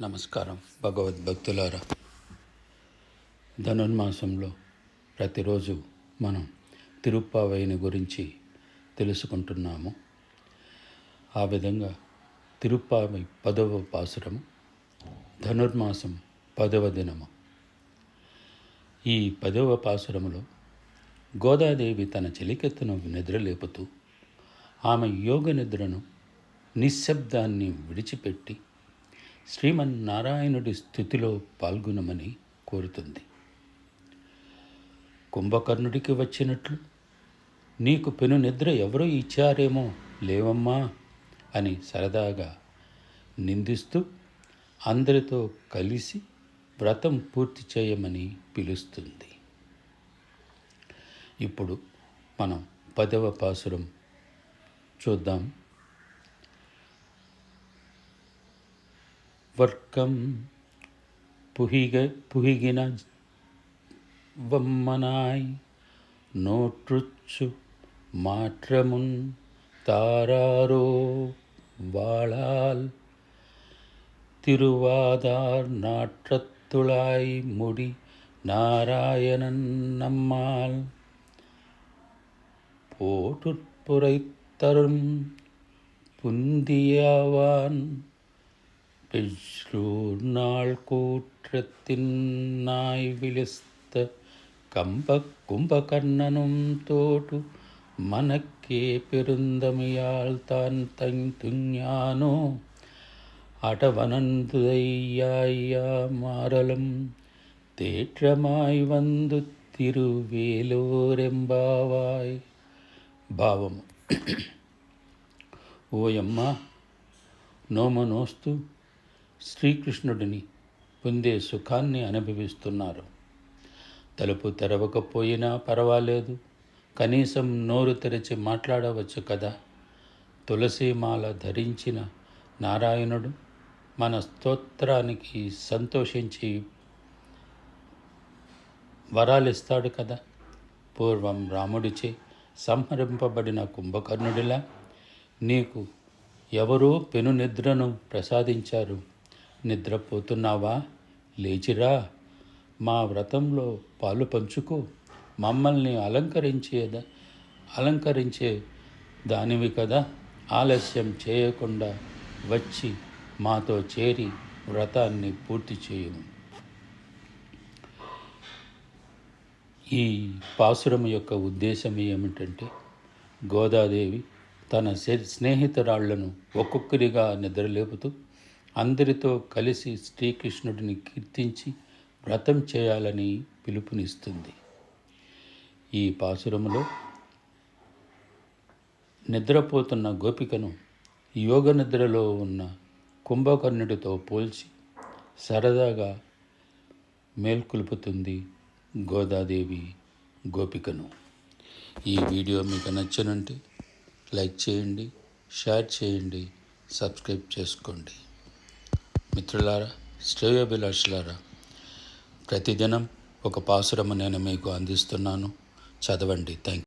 నమస్కారం. భగవద్భక్తులారా ధనుర్మాసంలో ప్రతిరోజు మనం తిరుప్పావైని గురించి తెలుసుకుంటున్నాము. ఆ విధంగా తిరుప్పావై పదవ పాసురము ధనుర్మాసం పదవ దినము. ఈ పదవ పాసురములో గోదాదేవి తన చెలికెత్తును నిద్రలేపుతూ ఆమె యోగ నిద్రను నిశ్శబ్దాన్ని విడిచిపెట్టి శ్రీమన్నారాయణుడి స్థుతిలో పాల్గొనమని కోరుతుంది. కుంభకర్ణుడికి వచ్చినట్లు నీకు పెను నిద్ర ఎవరో ఇచ్చారేమో లేవమ్మా అని సరదాగా నిందిస్తూ అందరితో కలిసి వ్రతం పూర్తి చేయమని పిలుస్తుంది. ఇప్పుడు మనం పదవ పాసురం చూద్దాం. வர்க்கம் புகிக புகிகின வம்மனாய் நோற்றுச்சு மாற்றமுன் தாராரோ வாழால் திருவாதார் நாற்றத்துளாய் முடி நாராயணன் நம்மால் போற்றுப்புரை தரும் புந்தியாவான் എഴൂർ നാൾ കൂറ്റത്തിൻ നായ് വിളിസ്ത കമ്പ കുംഭകർണനും തോടു മനക്കേ പെരുന്തമയാൽ താൻ തങ്തുഞ്ഞാനോ അടവനന്തുയ്യായ മാറലം തേറ്റമായി വന്നു തിരുവേലോരെമ്പാവായ് ഭാവം ఓయమ్మ నోమనోస్తు శ్రీకృష్ణుడిని పొందే సుఖాన్ని అనుభవిస్తున్నారు. తలుపు తెరవకపోయినా పర్వాలేదు. కనీసం నోరు తెరిచి మాట్లాడవచ్చు కదా? తులసిమాల ధరించిన నారాయణుడు మన స్తోత్రానికి సంతోషించి వరాలిస్తాడు కదా? పూర్వం రాముడిచే సంహరింపబడిన కుంభకర్ణుడిలా నీకు ఎవరో పెను నిద్రను ప్రసాదించారు. నిద్రపోతున్నావా? లేచిరా. మా వ్రతంలో పాలు పంచుకో. మమ్మల్ని అలంకరించే అలంకరించే దానివి కదా. ఆలస్యం చేయకుండా వచ్చి మాతో చేరి వ్రతాన్ని పూర్తి చేయము. ఈ పాసురం యొక్క ఉద్దేశం ఏమిటంటే గోదాదేవి తన స్నేహితురాళ్ళను ఒక్కొక్కరిగా నిద్రలేపుతూ అందరితో కలిసి శ్రీకృష్ణుడిని కీర్తించి వ్రతం చేయాలని పిలుపునిస్తుంది. ఈ పాసురములో నిద్రపోతున్న గోపికను యోగ నిద్రలో ఉన్న కుంభకర్ణుడితో పోల్చి సరదాగా మేల్కొల్పుతుంది గోదాదేవి గోపికను. ఈ వీడియో మీకు నచ్చినంటే లైక్ చేయండి షేర్ చేయండి సబ్స్క్రైబ్ చేసుకోండి. మిత్రులారా శ్రేయోభిలాషులారా ప్రతిదినం ఒక పాసురము నేను మీకు అందిస్తున్నాను. చదవండి. థ్యాంక్